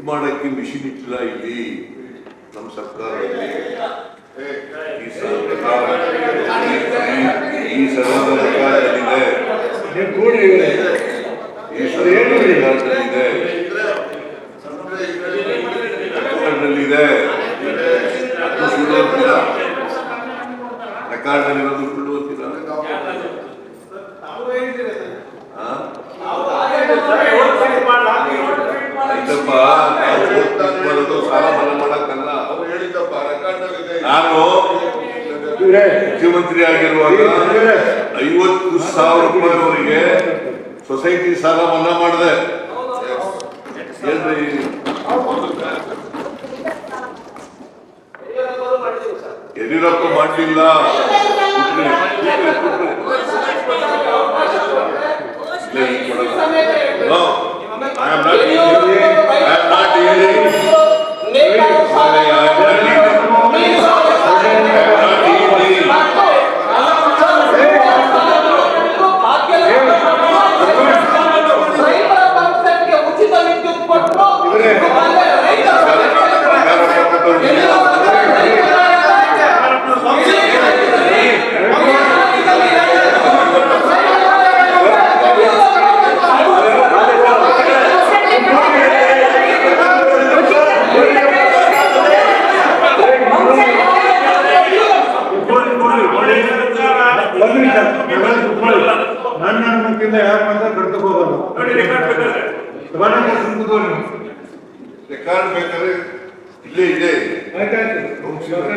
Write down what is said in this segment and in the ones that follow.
Print ಮಾಡಕ್ಕೆ machine ಇಟ್ಟಿಲ್ಲ ಇಲ್ಲಿ ನಮ್ಮ ಸರ್ಕಾರದಲ್ಲಿ. ಈ ಸರ್ಕಾರದಲ್ಲಿ ಈ ಸರ್ಕಾರದಲ್ಲಿದೆ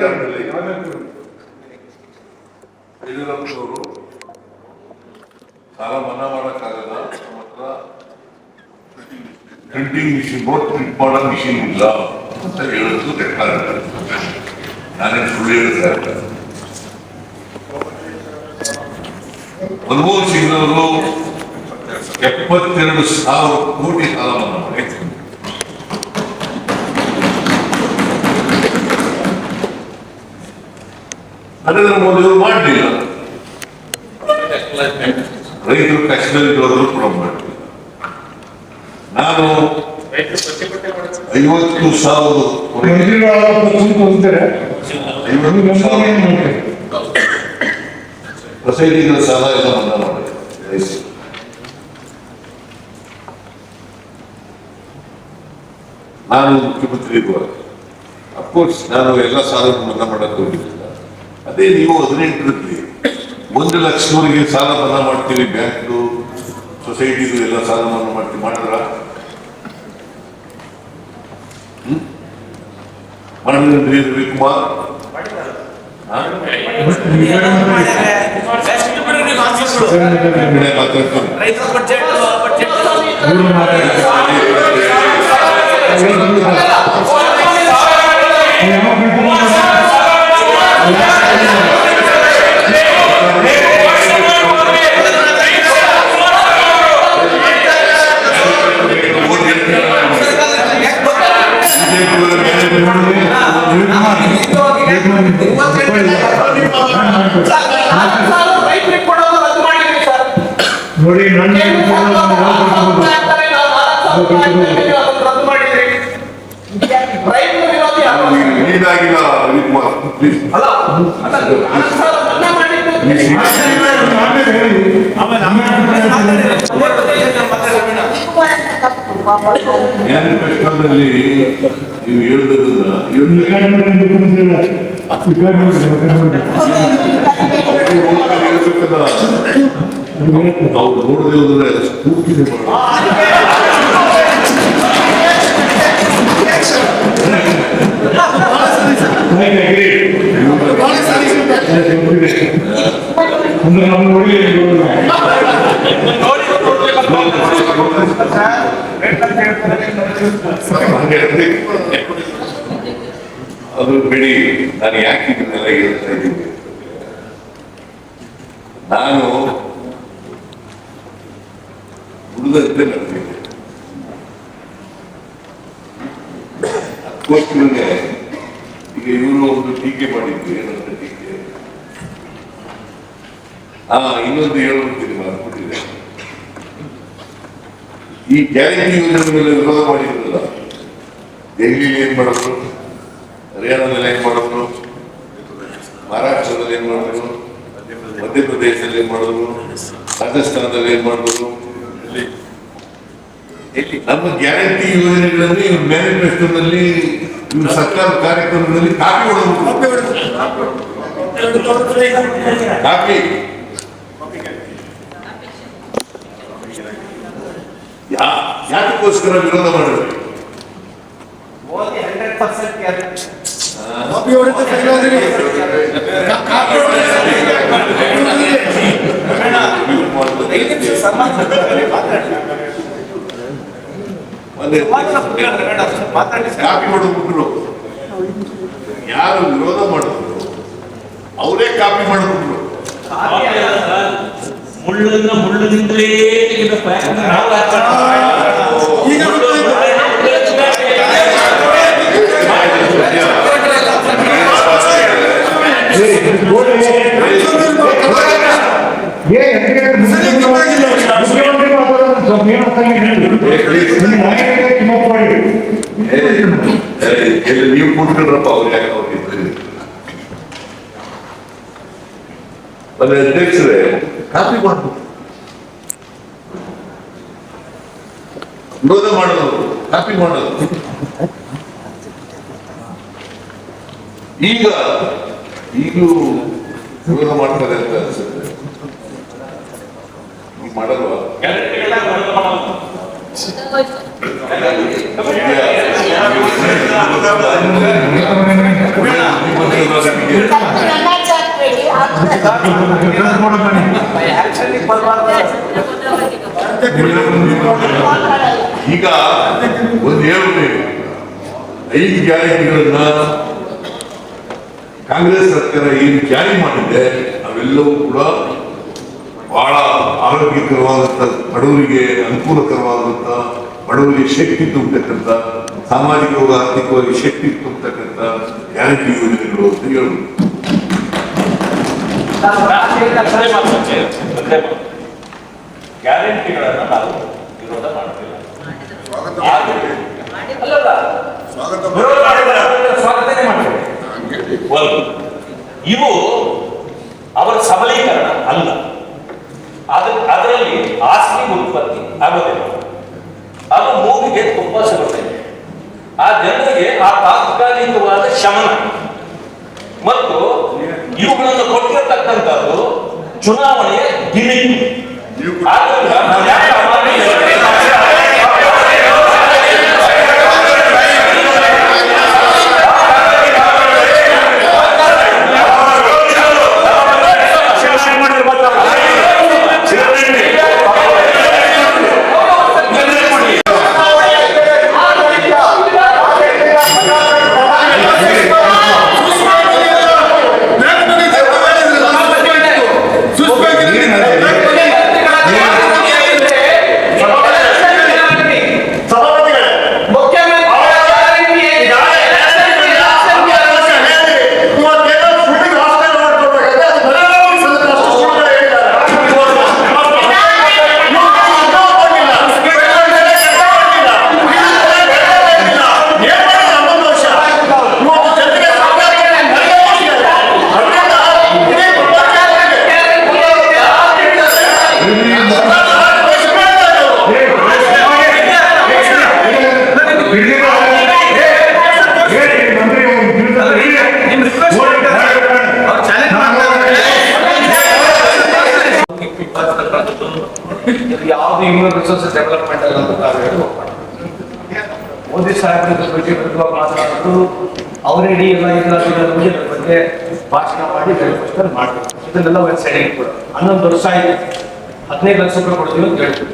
ಕೊಡಿ. ಯಡಿಯೂರಪ್ಪನವರು ಸಾಲ ಮನ್ನಾ ಮಾಡಕ್ಕಾಗಲ್ಲ ನಮ್ಮ ಹತ್ರ ಪ್ರಿಂಟಿಂಗ್ ಮಿಷಿನ್ ಪ್ರಿಂಟ್ ಮಾಡೋ ಮಿಷಿನ್ ಇಲ್ಲ ಅಂತ ಹೇಳೋದು ರೆಕಾರ್ಡ್ ನಾನೇನು ಸುಳ್ಳು ಹೇಳ್ತಾ ಇಲ್ಲ ಮನಮೋಹನ್ ಸಿಂಗ್ ಅವರು ಎಪ್ಪತ್ತೆರಡು ಸಾವಿರ ಕೋಟಿ ಸಾಲ ಮನ್ನಾ ಮಾಡಿದ್ರು. ನರೇಂದ್ರ ಮೋದಿ ಅವರು ಮಾಡಲಿಲ್ಲ ರೈತರು ಕಷ್ಟದಲ್ಲಿರೋರು ಕೂಡ ಮಾಡಲಿಲ್ಲ ನಾನು ಐವತ್ತು ಸಾವಿರ? ಸೊಸೈಟಿಗಳ ಸಾಲ ಎಲ್ಲ. ನಾನು ಮುಖ್ಯಮಂತ್ರಿ ಅಫ್ಕೋರ್ಸ್ ನಾನು ಎಲ್ಲ ಸಾಲ ಮನ್ನಾ ಮಾಡಕ್ಕೆ ಹೋಗಿಲ್ಲ ಅದೇ ನೀವು ಹದಿನೆಂಟರಲ್ಲಿ ಒಂದು ಲಕ್ಷದವರೆಗೆ ಸಾಲ ಮನ್ನಾ ಮಾಡ್ತೀವಿ ಬ್ಯಾಂಕ್ದು, ಸೊಸೈಟಿದು ಎಲ್ಲ ಸಾಲ ಮನ್ನಾ ಮಾಡ್ತೀವಿ ಮಾಡಿದ್ರ ಮಾಡಿದ್ರಿ ಹಾ? ನೋಡಿ ನನ್ನ ಕೇಂದ್ರ ಸರ್ಕಾರ ನಾಲ್ಕು ಸಾವಿರ ರೂಪಾಯಿ ಹಾಕ್ತಾರೆ, ನಾವು ನಾಲ್ಕು ಸಾವಿರ ರೂಪಾಯಿ ಹಾಕ್ತೀವಿ, ಅದನ್ನ ರದ್ದು ಮಾಡಿದ್ರಿ ಇದಾಗಿಲ್ಲ ರವಿಕುಮಾರ್ ಪ್ಲೀಸ್ ಕಷ್ಟದಲ್ಲಿ ನೀವು ಹೇಳಿದ್ರನ್ನ ಹೇಳ್ಬೇಕಲ್ಲ ನಾವು ನೋಡದೆ ಹೋದ್ರೆ ಸ್ಫೂರ್ತಿನೇ ಬರಲ್ಲ. ಅಂದ್ರೆ ನಮ್ಮ ನೋಡಿ ಹಾಗೆ ಅದು ಬಿಡಿ ನಾನು ಯಾಕೆ ಇದನ್ನೆಲ್ಲ ಹೇಳ್ತಾ ಇದ್ದೀನಿ ನಾನು ಉಳಿದಂತೆ ನಡೆದಿದ್ದೆ ಅದಕ್ಕೋಸ್ಕರನೇ ಈಗ ಇವರು ಒಂದು ಟೀಕೆ ಮಾಡಿದ್ರು, ಏನಂತ ಟೀಕೆ? ಆ, ಇನ್ನೊಂದು ಹೇಳುತ್ತೀನಿ ಮಾಡ್ಕೊಂಡಿದೆ ಈ ಗ್ಯಾರಂಟಿ ಯೋಜನೆ ಮೇಲೆ ವಿರೋಧ ಮಾಡಿದ್ರಲ್ಲ ದೆಹಲಿಯಲ್ಲಿ ಏನ್ ಮಾಡಿದ್ರು? ಹರಿಯಾಣದಲ್ಲಿ ಏನ್ ಮಾಡಿದ್ರು? ಮಹಾರಾಷ್ಟ್ರದಲ್ಲಿ ಏನ್ ಮಾಡಿದ್ರು? ಮಧ್ಯಪ್ರದೇಶದಲ್ಲಿ ಏನ್ ಮಾಡಿದ್ರು? ರಾಜಸ್ಥಾನದಲ್ಲಿ ಏನ್ ಮಾಡಿದ್ರು? ನಮ್ಮ ಗ್ಯಾರಂಟಿ ಯೋಜನೆಗಳಲ್ಲಿ, ಮ್ಯಾನಿಫೆಸ್ಟೋದಲ್ಲಿ ಇವ್ರ ಸರ್ಕಾರ ಕಾರ್ಯಕ್ರಮಗಳಲ್ಲಿ ಕಾಪಿ ಹೊಡೆದ್ರು ಕಾಪಿ ಯಾ ಯಾತಕ್ಕೋಸ್ಕರ ವಿರೋಧ ಮಾಡಿದ್ರು? ಕಾಪಿ ಮಾಡಿಬಿಟ್ರು ಯಾರು ವಿರೋಧ ಮಾಡಿದ್ರು ಅವರೇ ಕಾಪಿ ಮಾಡಿಬಿಟ್ರು ಮುಳ್ಳನ್ನ ಮುಳ್ಳದಿಂದಲೇ ತೆಗೆದ ಪ್ರಯತ್ನ ಮುಖ್ಯಮಂತ್ರಿ ಮಾತಾಡೋದು ಸ್ವಲ್ಪ ಏನು ಅರ್ಥ ಆಗಿಲ್ಲ. ನಿಮ್ಮ ನಾಯಕರಿಗೆ ಕಿಮ್ಮತ್ತು ಮಾಡಿ. ಏ, ಏ, ಇಲ್ಲಿ ನೀವು ಕೂತ್ಕೊಂಡ್ರಪ್ಪ ಅವ್ರು ಯಾಕೆ ಅವ್ರಿಗೆ ಅಧ್ಯಕ್ಷರೇ ಕಾಪಿ ಮಾಡ್ಬೇಕು ವಿರೋಧ ಮಾಡೋದು ಕಾಪಿ ಮಾಡೋದು ಈಗ ಈಗಲೂ ವಿರೋಧ ಮಾಡ್ತಾರೆ ಅಂತ ಅನ್ಸುತ್ತೆ ಮಾಡಲ್ವಾ ಈಗ ಒಂದು ಹೇಳು ನೀವು ಐದು ಗ್ಯಾರಂಟಿಗಳನ್ನ ಕಾಂಗ್ರೆಸ್ ಸರ್ಕಾರ ಏನು ಜಾರಿ ಮಾಡಿದೆ, ಅವೆಲ್ಲವೂ ಕೂಡ ಬಹಳ ಆರೋಗ್ಯಕರವಾದಂತ ಬಡವರಿಗೆ ಅನುಕೂಲಕರವಾದಂತ ಬಡವರಿಗೆ ಶಕ್ತಿ ತುಂಬತಕ್ಕಂಥ ಸಾಮಾಜಿಕವಾಗಿ ಆರ್ಥಿಕವಾಗಿ ಶಕ್ತಿ ತುಂಬತಕ್ಕಂಥ ಗ್ಯಾರಂಟಿ ಯೋಜನೆಗಳು ಅಂತ ಹೇಳ್ಬೋದು. ಗ್ಯಾರಂಟಿಗಳನ್ನ ನಾವು ವಿರೋಧ ಮಾಡ್ತಿಲ್ಲ ಸ್ವಾಗತನೇ ಮಾಡ್ತೇವೆ ಇವು ಅವರ ಸಬಲೀಕರಣ ಅಲ್ಲ. ಅದ ಅದರಲ್ಲಿ ಆಸ್ತಿ ಉತ್ಪತ್ತಿ ಆಗೋದಿಲ್ಲ. ಅದು ಮೂಗಿಗೆ ತುಂಬಾ ಸಿಗುತ್ತೆ ಆ ಜನರಿಗೆ ಆ ತಾತ್ಕಾಲಿಕವಾದ ಶಮನ. ಮತ್ತು ಇವುಗಳನ್ನು ಕೊಟ್ಟಿರತಕ್ಕಂಥದ್ದು ಚುನಾವಣೆಯ ಗಿಮಿಕ್. ಆದ್ದರಿಂದ ನಾವು ಯಾಕೆ ಆ ಮಾತನ್ನ ಹೇಳ್ತೇವೆ? ಹೇಳಿ, ಮಂತ್ರಿ ಅವ್ರು ತಿಳಿಸ್ತಾರೆ. ಇದು ಯಾವ್ದು ಹ್ಯೂಮನ್ ರಿಸೋರ್ಸಸ್ ಡೆವಲಪ್ಮೆಂಟ್ ಅಲ್ಲ ಅಂತ ನಾವು ಹೇಳ್ಬೇಕು ಮೋದಿ ಸಾಹೇಬರ ಬಗ್ಗೆ ವಿರುದ್ಧವಾಗಿ ಮಾತನಾಡೋದು ಅವರೇ ಎಲ್ಲ ಬಗ್ಗೆ ಬಗ್ಗೆ ಭಾಷಣ ಮಾಡಿ ಬೆಳವಣಿಗೆ ಮಾಡಬೇಕು. ಇದನ್ನೆಲ್ಲ ಒಂದು ಸೈಡ್ ಕೂಡ ಹನ್ನೊಂದು ವರ್ಷ ಆಯ್ತು. ಹದಿನೈದು ಲಕ್ಷ ರೂಪಾಯಿ ಕೊಡ್ತೀವಿ ಅಂತ ಹೇಳ್ತೀವಿ.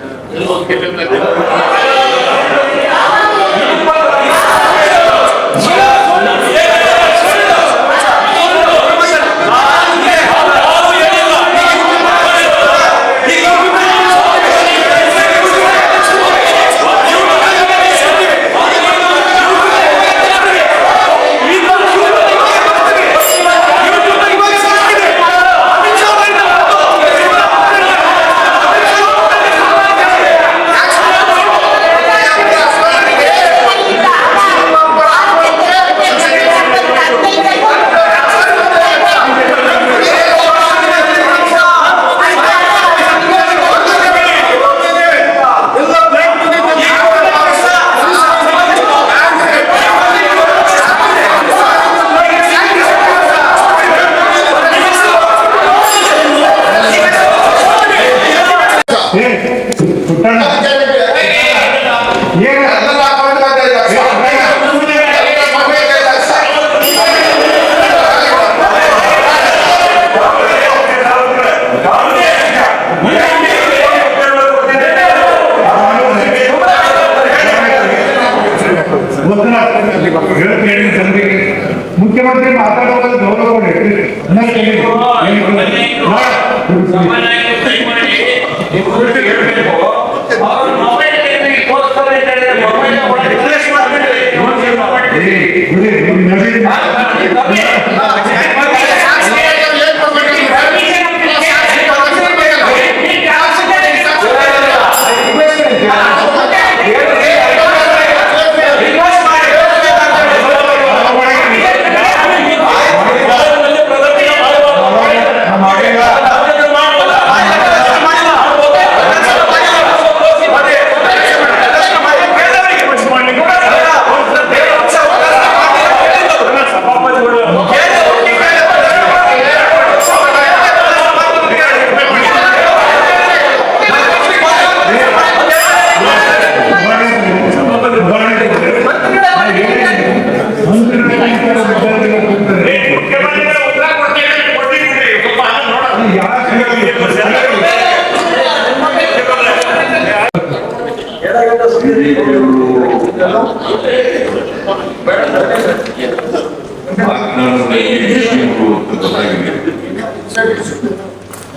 ಶ್ರೀಗಳು ಅಂತ ಗೊತ್ತಾಗಿದೆ.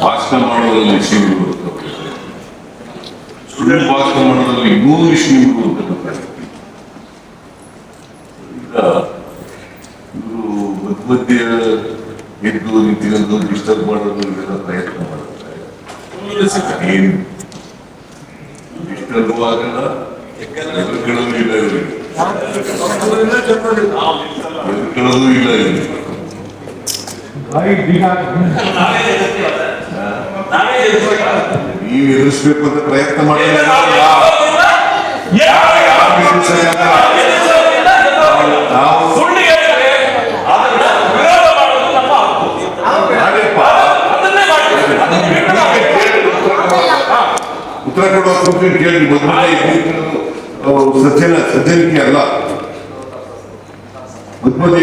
ಭಾಷಣ ಮಾಡೋದ್ರಲ್ಲಿ ಅಂತ ಗೊತ್ತಾಗಿದೆ. ಸುಳ್ಳು ಭಾಷಣ ಮಾಡೋದ್ರಲ್ಲಿ ಇನ್ನೂ ಶ್ರೀಗಳು ಅಂತ ಗೊತ್ತಾಗಿದೆ. ಇವರು ಮಧ್ಯ ಎದ್ದು ನಿಂತಿರೋದು ಡಿಸ್ಟರ್ಬ್ ಮಾಡೋದು ಇದೆಲ್ಲ ಪ್ರಯತ್ನ ಮಾಡ್ತಾರೆ. ಏನು? ಡಿಸ್ಟರ್ಬ್ ಆಗಲ್ಲ ಎದುರುಗಳಲ್ಲೂ ಇಲ್ಲ ಇವರಿಗೆ. ಎದುರುಗಳಲ್ಲೂ ಇಲ್ಲ ಇವರಿಗೆ. ನೀವು ಎದುರಿಸ್ಬೇಕು ಅಂತ ಪ್ರಯತ್ನ ಮಾಡಿದ್ರೆ ಉತ್ತರ ಕೊಡುವ ಕುರಿತು ಕೇಳಿ ಮೊದಲನೇ ಸಜ್ಜನ ಸಜ್ಜನಿಕೆ ಅಲ್ಲ. ಮಧ್ಮದ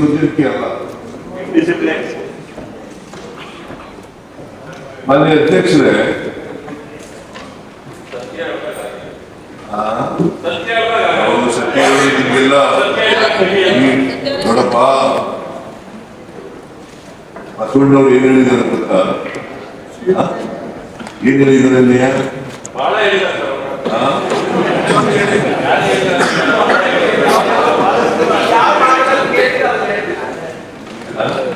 ಸಜ್ಜನಿಕೆ ಅಲ್ಲ. ಮಾನ್ಯ ಅಧ್ಯಕ್ಷರೇ ಆ, ಹೌದು, ಸತ್ಯ ನಿಮ್ಗೆಲ್ಲ ನೋಡಪ್ಪ ಬಸವಣ್ಣವ್ರು ಏನ್ ಹೇಳಿದಾರೆ ಗೊತ್ತಾ ಆ? ಏನ್ ಹೇಳಿದಾರೆ ಅಲ್ಲಿಯ ಆ?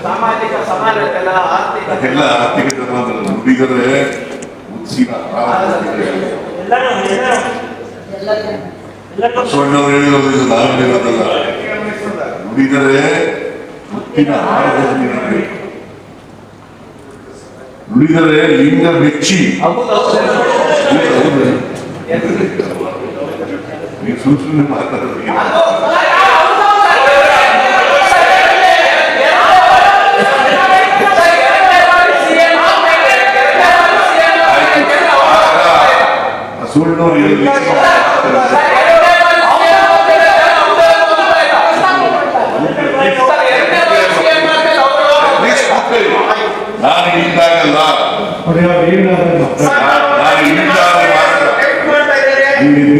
ಸಾಮಾಜಿಕ ಸಮಾನತೆ ಆರ್ಥಿಕ ಅದೆಲ್ಲ ಆರ್ಥಿಕ ಧರ್ಮದಲ್ಲಿ ನುಡಿದರೆ ಮುಚ್ಚಿನ ಬಸವಣ್ಣವ್ರು ಹೇಳಿರೋದು ಇದು ನಾನು ಹೇಳಿರೋದಲ್ಲ. ಮುತ್ತಿನ ಇರಬೇಕು. ನುಡಿದರೆ ಲಿಂಗ ಮೆಚ್ಚಿ ನೀವು ಸುಮ್ಮನೆ ಮಾತಾಡೋದು ಬಸವಣ್ಣವ್ರು ಹೇಳಿದ್ರು ನಾನು ಇದ್ದಾಗಲ್ಲ ನಾನು ಇದ್ದಾಗ ಮಾತ್ರ ನೀವು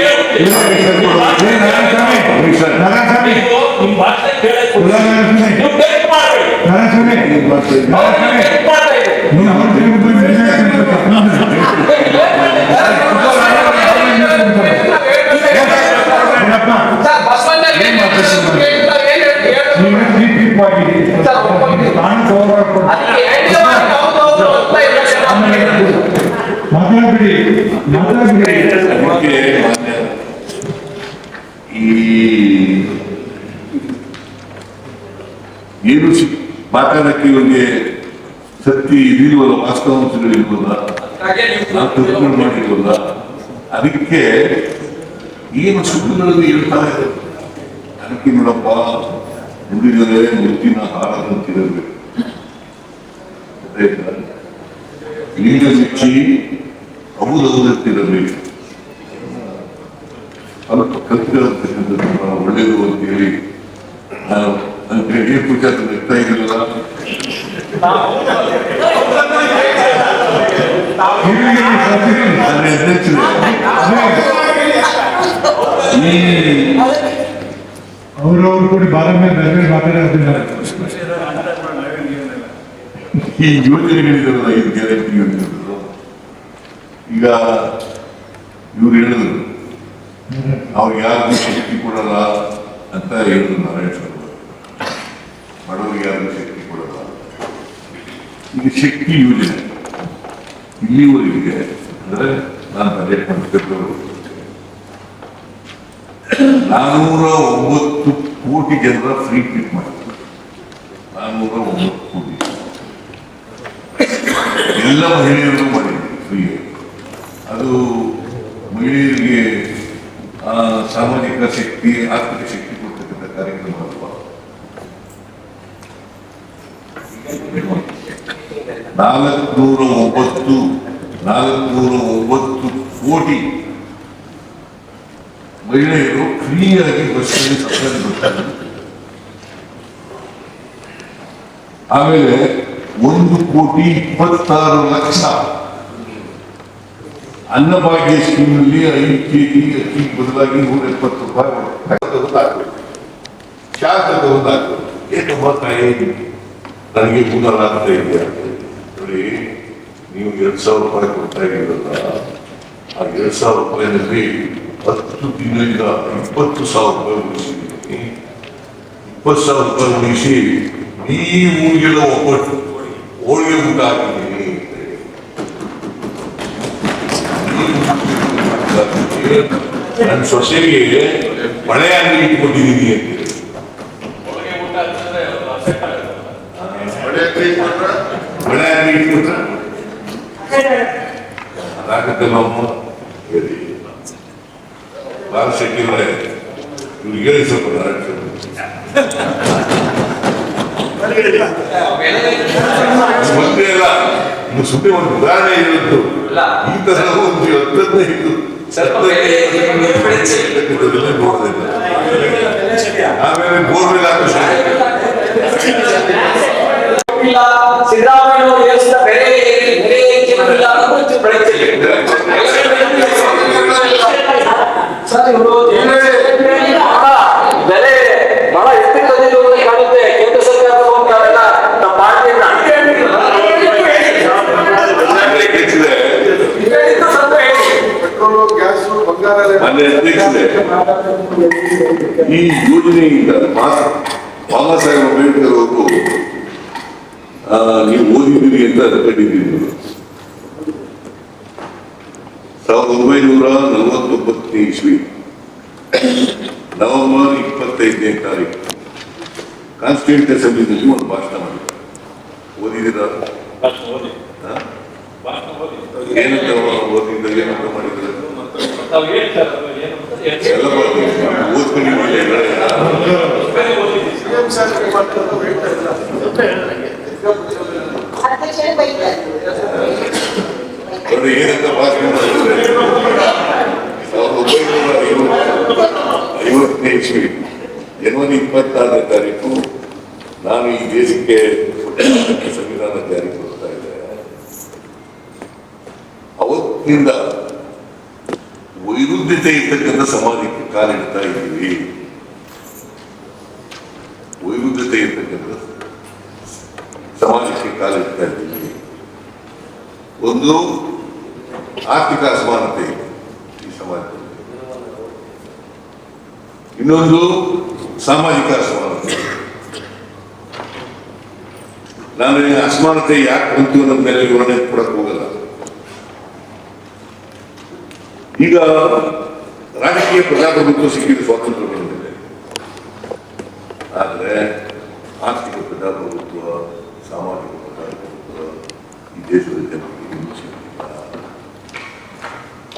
ಎದ್ದು ಆಮೇಲೆ ಸಮಾಧಿ ನಿಮ್ಗೆ ಸರ್, ನಾರಾಯಣಸ್ವಾಮಿ ನಿಮ್ ಭಾಷೆ ಕೇಳಕ್ಕೆ ನಾರಾಯಣಸ್ವಾಮಿ ನೀವು ಟೆಸ್ಟ್ ಮಾಡ್ಬೇಡಿ ನಾರಾಯಣಸ್ವಾಮಿ ಏನ್ ಮಾಡ್ತಾ ಇದ್ದೀರಿ? ಅವ್ರು ಟೆಸ್ಟ್ ಮಾಡ್ತಾ ಇದ್ದೀರಿ ನೀನು ಅವ್ರ ಜೊತೆ ಕೂತ್ಕೊಂಡು ನಿರ್ಣಯ ಏನಪ್ಪ ನೀವೇ ಚೀಫ್ ವಿಪ್ ಆಗಿದ್ದೀರಿ. ನಾನು ಗೌರವ ಕೊಡ್ತೀನಿ. ಮಾತಾಡ್ಬಿಡಿ ಮಾತಾಡ್ಬಿಡಿ. ಈ ಏನು ಮಾತಾಡಕ್ಕೆ ಇವರಿಗೆ ಸತ್ಯ ಇದಿಲ್ವಲ್ಲ ವಾಸ್ತವಾಂಶಗಳಿಲ್ವಲ್ಲ ನಾನು ತಿಳ್ಕೊಂಡು ಮಾಡಿರ್ಬೋದ ಅದಕ್ಕೆ ಏನು ಸುದ್ದಿಗಳನ್ನು ಹೇಳ್ತಾ ಇದೆ ಅದಕ್ಕೆ ನೋಡಪ್ಪ ನುಡಿದರೆ ಮುತ್ತಿನ ಹಾರದಂತಿರಬೇಕು ಆಯ್ತಾ? ಲಿಂಗ ಮೆಚ್ಚಿ ಅವುದವುದಂತಿರಬೇಕು ಸ್ವಲ್ಪ ಕಲ್ತಿರತಕ್ಕಂಥದ್ದು ಬಹಳ ಒಳ್ಳೆಯದು ಅಂತ ಹೇಳಿ ಕೈಗೆ ಪೂಜೆ ನಗ್ತಾ ಈ ಅವ್ರವ್ರು ಕೂಡ ಬಾರ ಮೇಲೆ ಮಾತಾಡೋದಿಲ್ಲ ಈ ಯೋಜನೆಗಳಿದಾರಲ್ಲ ಈ ಗ್ಯಾರಂಟಿ ಯೋಜನೆಗಳು ಈಗ ಇವ್ರು ಹೇಳಿದ್ರು ಅವ್ರಿಗೆ ಯಾರಿಗೂ ಶಕ್ತಿ ಕೊಡಲ್ಲ ಅಂತ ಹೇಳಿದ್ರು ನಾರಾಯಣ ಸ್ವಾಮಿ ಬಡವರಿಗೆ ಯಾರಿಗೂ ಶಕ್ತಿ ಕೊಡಲ್ಲ ಇದು ಶಕ್ತಿ ಯೋಜನೆ. ಇಲ್ಲಿವರೆಗೆ ಅಂದ್ರೆ ನಾನು ಬಜೆಟ್ ಮಾಡ್ತಿದ್ದವರು ನಾನೂರ ಒಂಬತ್ತು ಕೋಟಿ ಜನರ ಫ್ರೀ ಟ್ರೀಟ್ ಮಾಡಿದ್ರು ನಾನೂರ ಒಂಬತ್ತು ಕೋಟಿ. ಎಲ್ಲ ಮಹಿಳೆಯರು ಮಾಡಿ ಫ್ರೀ ಅದು ಮಹಿಳೆಯರಿಗೆ ಸಾಮಾಜಿಕ ಶಕ್ತಿ, ಆರ್ಥಿಕ ಶಕ್ತಿ ಕೊಡ್ತಕ್ಕಂಥ ಕಾರ್ಯಕ್ರಮ ಅಲ್ವಾ? ನಾಲ್ಕುನೂರ ಒಂಬತ್ತು ನಾಲ್ಕುನೂರ ಒಂಬತ್ತು ಕೋಟಿ ಮಹಿಳೆಯರು ಫ್ರೀಯಾಗಿ ಬಸ್ಸಲ್ಲಿ ಬರ್ತಾರೆ ಆಮೇಲೆ ಒಂದು ಕೋಟಿ ಇಪ್ಪತ್ತಾರು ಲಕ್ಷ. ಅನ್ನಭಾಗ್ಯ ಸ್ಕೀಮ್ನಲ್ಲಿ ಐದು ಕೆಜಿ ಅಕ್ಕಿ ಬದಲಾಗಿ ನೂರ ಎಪ್ಪತ್ತು ರೂಪಾಯಿ ಶಾಸಕ ಒಂದಾಗ್ತದೆ ಏನಮ್ಮ ತಾಯಿ ನನಗೆ ಮೂನ್ನೂರ ಆಗ್ತಾ ಇದೆ ನೋಡಿ ನೀವು ಎರಡ್ ಸಾವಿರ ರೂಪಾಯಿ ಕೊಡ್ತಾ ಇದ್ದೀರಲ್ಲ, ಆ ಎರಡ್ ಸಾವಿರ ರೂಪಾಯಿನಲ್ಲಿ ಹತ್ತು ತಿಂಗಳಿಂದ ಇಪ್ಪತ್ತು ಸಾವಿರ ರೂಪಾಯಿ ಉಳಿಸಿದ್ದೀನಿ. ಇಪ್ಪತ್ತು ಸಾವಿರ ರೂಪಾಯಿ ಉಳಿಸಿ ನೀವು ಊರಿಗೆಲ್ಲ ಒಬ್ಬಟ್ಟು. ಹೋಳಿಗೆ ಊಟ ಹಾಕಿದ್ದೀನಿ ನನ್ನ ಸೊಸೆಗೆ ಮಳೆ ಅಂಗಡಿ ಇಟ್ಕೊಂಡಿದ್ದೀನಿ ಅಂತ ಬಳೆ ಅಂಗಡಿ ಇಟ್ಕೊಟ್ರ ಅದಾಗತ್ತಲ್ಲ ಅಮ್ಮ ಹೇಳಿ. ಹೇಳಿ ಸ್ವಲ್ಪ ಒಂದೇ ಅಲ್ಲ ಸುಮ್ಮನೆ ಒಂದು ಉದಾಹರಣೆ ಇರುತ್ತು ಈ ತರ ಒಂದು ಹತ್ತದೈದು ಆಮೇಲೆ ಬೋರ್ವೆಲ್ ಹಾಕಿ ಇಲ್ಲ ಸಿದ್ದರಾಮಯ್ಯ ದೇಶದ ಬೆಲೆ ಏರಿ ಬೆಲೆ ಹೆಚ್ಚಿಲ್ಲ ಅನ್ನೋದು ಬೆಳೆಸಿಲ್ಲ ಸರ್ ಇವರು ಬೆಲೆ ಬಹಳ ಎತ್ತಿಕೊಂಡಿರುವುದು ಕಾಣುತ್ತೆ ಕೇಂದ್ರ ಸರ್ಕಾರದ ಹೋಗ್ತಾರಲ್ಲ ನಮ್ಮ ಪಾರ್ಟಿಯನ್ನ ಹೆಚ್ಚಿದೆ ಹೇಳಿದ್ದು ಸ್ವಲ್ಪ ಹೇಳಿ ಮೊನ್ನೆ ಅಧ್ಯಕ್ಷರೇ ಈ ಯೋಜನೆಯಿಂದ ಬಾಬಾ ಸಾಹೇಬ್ ಅಂಬೇಡ್ಕರ್ ಅವರು ನೀವು ಓದಿದ್ದೀರಿ ಅಂತ ಅನ್ಕೊಂಡಿದ್ದೀನಿ ಸಾವಿರದ ಒಂಬೈನೂರ ನಲವತ್ತೊಂಬತ್ತನೇ ಇಸ್ವಿ. ನವೆಂಬರ್ ಇಪ್ಪತ್ತೈದನೇ ತಾರೀಕು. ಕಾನ್ಸ್ಟಿಟ್ಯೂಂಟ್ ಅಸೆಂಬ್ಲಿನಲ್ಲಿ ಒಂದು ಭಾಷಣ ಮಾಡಿದ್ದಾರೆ ಓದಿದ್ದೀರಾ? ಏನಂತ ಓದಿದ್ದ ಏನಂತ ಮಾಡಿದ್ದಾರೆ ಏನಂತ ಐವತ್ತು ಐವತ್ತನೇ ಇಸ್ವಿ ಜನವರಿ ಇಪ್ಪತ್ತಾರನೇ ತಾರೀಕು ನಾನು ಈ ದೇಶಕ್ಕೆ ಸಂವಿಧಾನ ಜಾರಿಗೆ ಬರ್ತಾ ಇದ್ದೆ ಅವತ್ತಿನಿಂದ ವೈರುಧ್ಯತೆ ಇರ್ತಕ್ಕಂಥ ಸಮಾಜಕ್ಕೆ ಕಾಲಿಡ್ತಾ ಇದ್ದೀವಿ. ವೈರುಧ್ಯತೆ ಇರ್ತಕ್ಕಂಥ ಸಮಾಜಕ್ಕೆ ಕಾಲಿಡ್ತಾ ಇದ್ದೀವಿ. ಒಂದು ಆರ್ಥಿಕ ಅಸಮಾನತೆ ಇದೆ ಈ ಸಮಾಜದಲ್ಲಿ. ಇನ್ನೊಂದು ಸಾಮಾಜಿಕ ಅಸಮಾನತೆ ನಾನು ಅಸಮಾನತೆ ಯಾಕೆ ಬಂತು ಅನ್ನೋದ್ ಮೇಲೆ ವಿವರಣೆ ಕೊಡಕ್ ಹೋಗಲ್ಲ ಈಗ ರಾಜಕೀಯ ಪ್ರಜಾಪ್ರಭುತ್ವ ಸಿಕ್ಕಿದ ಸ್ವಾತಂತ್ರ್ಯ ಬಂದಿದೆ. ಆದರೆ ಆರ್ಥಿಕ ಪ್ರಜಾಪ್ರಭುತ್ವ, ಸಾಮಾಜಿಕ ಪ್ರಜಾಪ್ರಭುತ್ವ ಈ ದೇಶದ ಜನರಿಗೆ ಇನ್ನೂ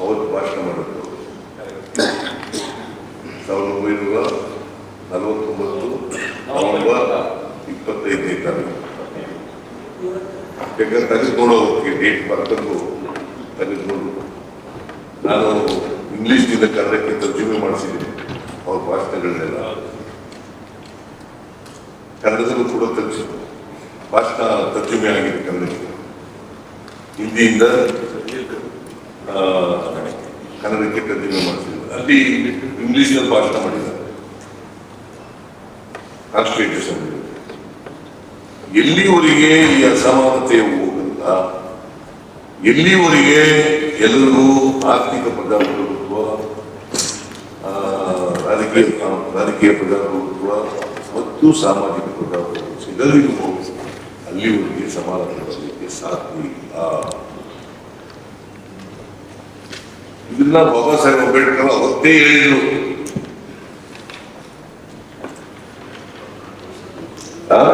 ಅವತ್ತು ಭಾಷಣ ಮಾಡಿದ್ರು. ಸಾವಿರದ ಒಂಬೈನೂರ ನಲವತ್ತೊಂಬತ್ತು, ನವೆಂಬರ್ ಇಪ್ಪತ್ತೈದನೇ ತಾರೀಕು. ಬೇಕಾದ್ರೆ ತೆಗೆದುಕೊಂಡು ಡೇಟ್ ಬರ್ತಂದು ತೆಗೆದುಕೊಂಡು ನಾನು ಇಂಗ್ಲಿಷ್ನಿಂದ ಕನ್ನಡಕ್ಕೆ ತರ್ಜುಮೆ ಮಾಡಿಸಿದ್ದೀನಿ ಅವ್ರ ಭಾಷಣಗಳನ್ನೆಲ್ಲ. ಕನ್ನಡದಲ್ಲೂ ಕೂಡ ತರ್ಜು ಭಾಷಣ ತರ್ಜುಮೆ ಆಗಿದೆ ಕನ್ನಡಕ್ಕೆ. ಹಿಂದಿಯಿಂದ ಕನ್ನಡಕ್ಕೆ ತರ್ಜುಮೆ ಮಾಡಿಸಿದ್ರು. ಅಲ್ಲಿ ಇಂಗ್ಲಿಷ್ನಲ್ಲಿ ಭಾಷಣ ಮಾಡಿದ್ದಾರೆ. ಎಲ್ಲಿವರೆಗೆ ಈ ಅಸಮಾನತೆ ಹೋಗಲ್ಲ ಎಲ್ಲಿವರೆಗೆ ಎಲ್ಲರಿಗೂ ಆರ್ಥಿಕ ಪ್ರಜಾಪ್ರಭುತ್ವ ರಾಜಕೀಯ ರಾಜಕೀಯ ಪ್ರಜಾಪ್ರಭುತ್ವ ಮತ್ತು ಸಾಮಾಜಿಕ ಪ್ರಜಾಪ್ರಭುತ್ವ ಅಲ್ಲಿ ಅಲ್ಲಿವರೆಗೆ ಸಮಾನತೆ ಸಾಧ್ಯ ಇಲ್ಲ. ಇದನ್ನ ಬಾಬಾ ಸಾಹೇಬ್ ಅಂಬೇಡ್ಕರ್ ಅವತ್ತೇ ಹೇಳಿದ್ರು.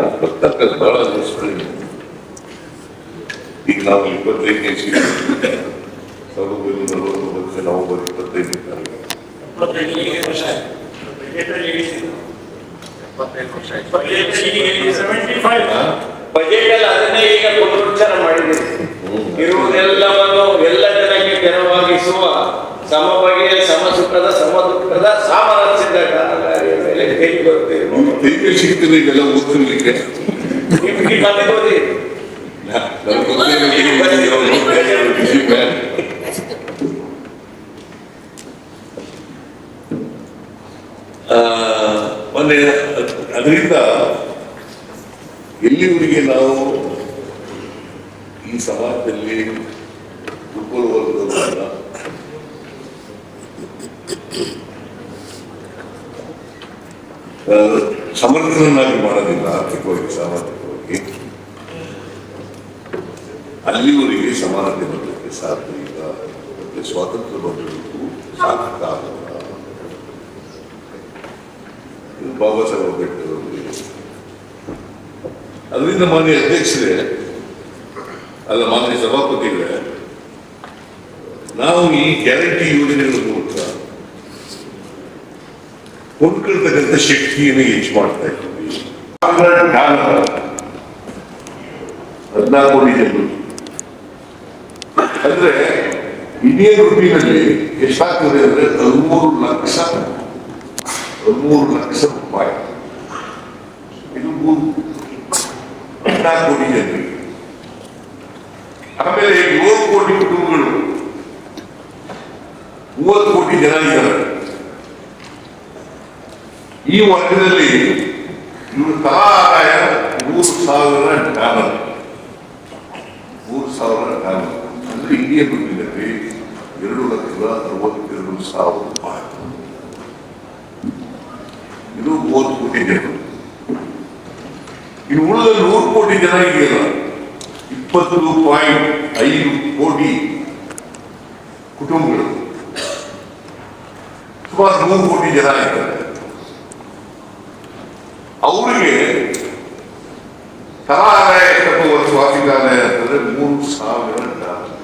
ಇಪ್ಪತ್ತಕ್ಕೆ ಬಹಳ. ಈಗ ನಾವು ಇಪ್ಪತ್ತೈದನೇ ಸಾವಿರದ ಒಂಬೈನೂರ ನಲವತ್ತೊಂಬತ್ತು ನವೆಂಬರ್ ಇಪ್ಪತ್ತೈದು? ಬಜೆಟ್ ಅಲ್ಲಿ ಅದನ್ನೇ ಈಗ ಪುನರುಚ್ಚಾರ ಮಾಡಿದ್ದೀರಿ ಇರುವುದೆಲ್ಲವನ್ನು ಎಲ್ಲ ಜನಕ್ಕೆ ತೆರವಾಗಿಸುವ ಸಮ ಬಗೆಯ ಸಮ ಸುಖದ ಸಮ ದುಃಖದ ಸಾಮರಸ್ಯದ ಕಾರಣಗಾರಿಯ ಮೇಲೆ ಕೈ ತೆರಿಗೆ ಸಿಗ್ತದೆ ಇದೆಲ್ಲ ಓದ್ತಿರ್ಲಿಕ್ಕೆ ನಿಮ್ಗೆ ಮತ್ತೆ ಗೊತ್ತಿದೆ ನನಗೆ ಗೊತ್ತಿಲ್ಲ. ಆ, ಮೊನ್ನೆ ಅದ್- ಅದರಿಂದ ಎಲ್ಲಿವರೆಗೆ ನಾವು ಈ ಸಮಾಜದಲ್ಲಿ ದುರ್ಬಲ ವರ್ಗದವರನ್ನ ಸಮರ್ಥನನ್ನಾಗಿ ಮಾಡೋದಿಲ್ಲ ಆರ್ಥಿಕವಾಗಿ, ಸಾಮಾಜಿಕವಾಗಿ ಅಲ್ಲಿವರೆಗೆ ಸಮಾನತೆ ಬರಲಿಕ್ಕೆ ಸಾಧ್ಯ ಇಲ್ಲ ಮತ್ತೆ ಸ್ವಾತಂತ್ರ್ಯ ಬರಬೇಕು, ಸಾರ್ಥಕ ಆಗಲ್ಲ ಬಾಬಾ ಸಾಹೇಬ್ ಅಂಬೇಡ್ಕರ್. ಅದರಿಂದ ಮಾನ್ಯ ಅಧ್ಯಕ್ಷರೇ, ಅಲ್ಲ ಮಾನ್ಯ ಸಭಾಪತಿಗಳೇ, ನಾವು ಈ ಗ್ಯಾರಂಟಿ ಯೋಜನೆಗಳ ಮೂಲಕ ಕೊಂಡ್ಕೊಳ್ತಕ್ಕಂಥ ಶಕ್ತಿಯನ್ನು ಹೆಚ್ಚು ಮಾಡ್ತಾ ಇದ್ದೀವಿ. ಹದಿನಾಲ್ಕು ಕೋಟಿ ಜನರು. ಅಂದ್ರೆ ಇದೇ ರೂಪಿನಲ್ಲಿ ಎಷ್ಟಾಗ್ತದೆ ಅಂದ್ರೆ ಹದಿಮೂರು ಲಕ್ಷ ಹದಿಮೂರು ಲಕ್ಷ ರೂಪಾಯಿ ಇದು ಮೂರು ಕೋಟಿ ಜನರಿಗೆ ಆಮೇಲೆ ಏಳು ಕೋಟಿ ಕುಟುಂಬಗಳು ಮೂವತ್ತು ಕೋಟಿ ಜನ ಇದ್ದಾರೆ ಈ ವರ್ಗದಲ್ಲಿ ಇವರು ತಲಾ ಮೂರು ಸಾವಿರ ಡಾಲರ್ ಮೂರು ಸಾವಿರ ಡಾಲರ್ ಅಂದ್ರೆ ಇಂಡಿಯನ್ ರುಪಿನಲ್ಲಿ ಎರಡು ಲಕ್ಷದ ಅರವತ್ತೆರಡು ಸಾವಿರ ರೂಪಾಯಿ ಇದು ಮೂವತ್ತು ಕೋಟಿ ಜನರು ಇನ್ನು ಉಳಿದ ನೂರು ಕೋಟಿ ಜನ ಇದೆಯಲ್ಲ? ಇಪ್ಪತ್ತು ಪಾಯಿಂಟ್ ಐದು ಕೋಟಿ ಕುಟುಂಬಗಳು. ಸುಮಾರು ನೂರು ಕೋಟಿ ಜನ ಇದ್ದಾರೆ. ಅವರಿಗೆ ತಲಾ ಆದಾಯ ಎಷ್ಟಪ್ಪ ಅಂತಂದ್ರೆ ಮೂರು ಸಾವಿರ ಡಾಲರ್.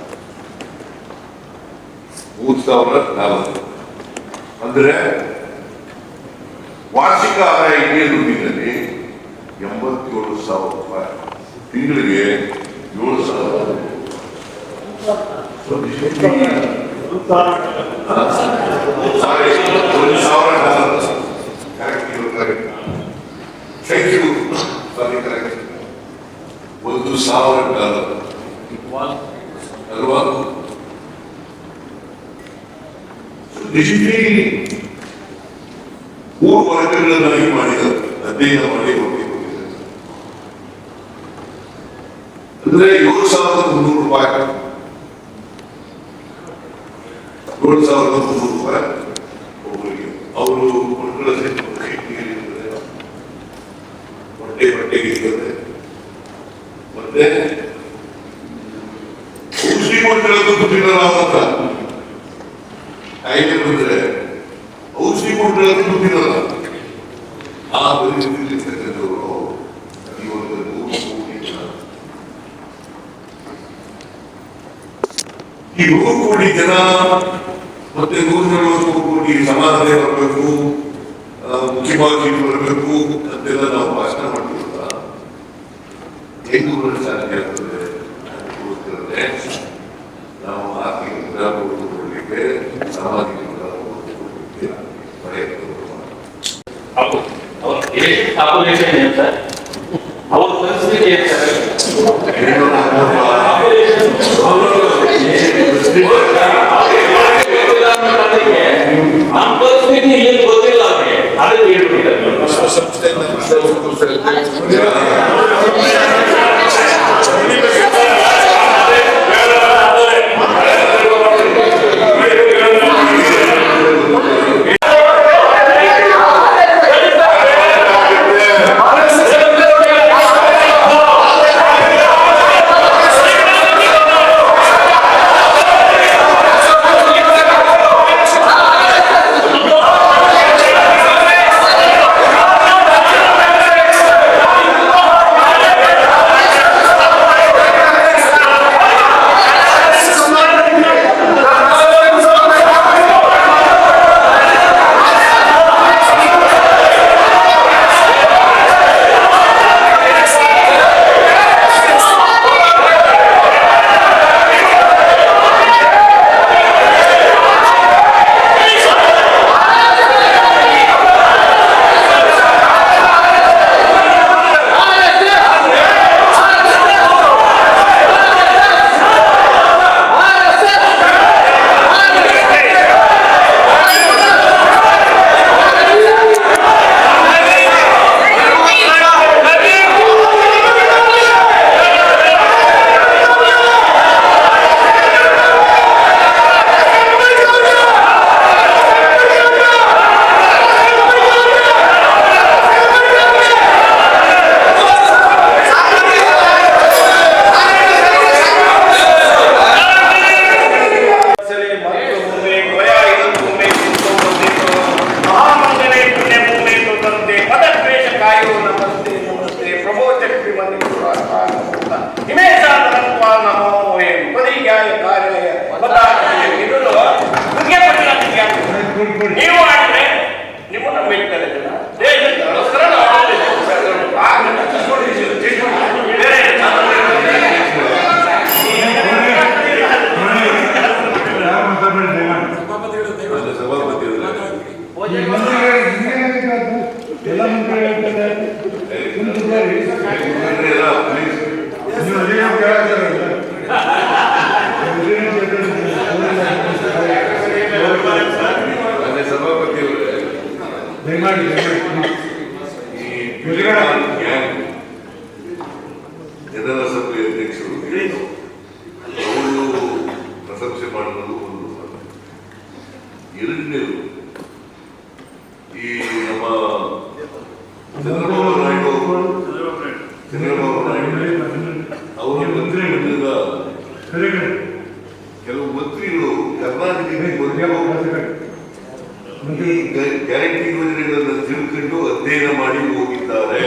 ಮೂರು ಸಾವಿರ ಡಾಲರ್. ಅಂದ್ರೆ ವಾರ್ಷಿಕ ಆದಾಯ ಇದೆ ರುಪಿನಲ್ಲಿ ಎಂಬತ್ತೇಳು ಸಾವಿರ ರೂಪಾಯಿ. ತಿಂಗಳಿಗೆ ಏಳು ಸಾವಿರ ಒಂದು ಸಾವಿರ ಡಾಲರ್. ಅಲ್ವಾ? ಮೂರು ವರ್ಗಗಳನ್ನಾಗಿ ಮಾಡಿದ ಅಧ್ಯಯನ ಮಾಡಿ ಹೋಗಿದ್ದಾರೆ ಅಂದ್ರೆ ಏಳು ಸಾವಿರದ ಮುನ್ನೂರು ರೂಪಾಯಿ. ಏಳು ಸಾವಿರದ ಮುನ್ನೂರು ರೂಪಾಯಿ ಒಬ್ಬರಿಗೆ. ಅವರು ಮಕ್ಕಳ ಇರ್ತದೆ. ಹೊಟ್ಟೆ ಹೊಟ್ಟೆಗೆ ಇರ್ತದೆ. ಮತ್ತೆ ಔಷಧಿ ದುಡ್ಡಿನ ನಾವು ಅಂತ ಕಾಯಿಲೆ ಬಂದ್ರೆ ಔಷಧಿ ಕೊಟ್ಟಿರೋದು ದುಡ್ಡಿರಲ್ಲ ಆ ಬರೀ ಈ ಒಂದು ನೂರು ಕೋಟಿ ಜನ ಈ ನೂರು ಕೋಟಿ ಜನ ಮತ್ತೆ ನೂರ ನಲವತ್ತು ಕೋಟಿ ಸಮಾನತೆ ಬರಬೇಕು ಮುಖ್ಯವಾಗಿ ಬರಬೇಕು ಅಂತೆಲ್ಲ ನಾವು ಭಾಷಣ ಹೆಂಗು ಸಾಧ್ಯ ಆಗ್ತದೆ ನಾವು ಆರ್ಥಿಕ ಪ್ರಯತ್ನ ಏನು ಹೆಂಗೆ ಏನು ಗೊತ್ತಿಲ್ಲ ಅವ್ರಿಗೆ. ಅದಕ್ಕೆ ಹೇಳ್ಬಿಟ್ಟಿದ್ದಾರೆ. ತಿಳ್ಕೊಂಡು ಮಾಡಿ ಹೋಗಿದ್ದಾರೆ.